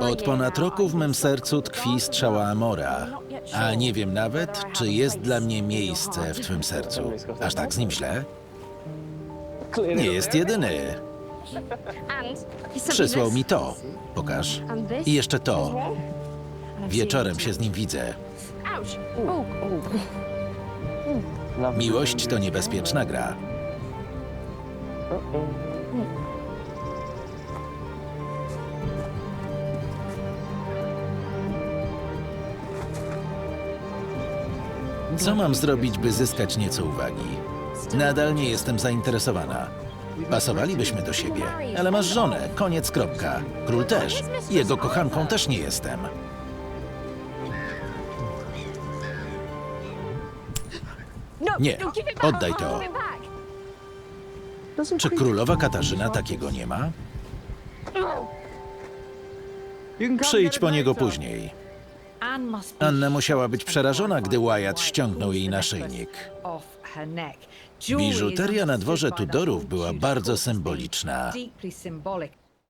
Od ponad roku w mym sercu tkwi strzała Amora, a nie wiem nawet, czy jest dla mnie miejsce w twym sercu. Aż tak z nim źle? Nie jest jedyny. Przysłał mi to. Pokaż. I jeszcze to. Wieczorem się z nim widzę. Miłość to niebezpieczna gra. Co mam zrobić, by zyskać nieco uwagi? Nadal nie jestem zainteresowana. Pasowalibyśmy do siebie, ale masz żonę, koniec, kropka. Król też. Jego kochanką też nie jestem. Nie, oddaj to. Czy królowa Katarzyna takiego nie ma? Przyjdź po niego później. Anna musiała być przerażona, gdy Wyatt ściągnął jej naszyjnik. Biżuteria na dworze Tudorów była bardzo symboliczna.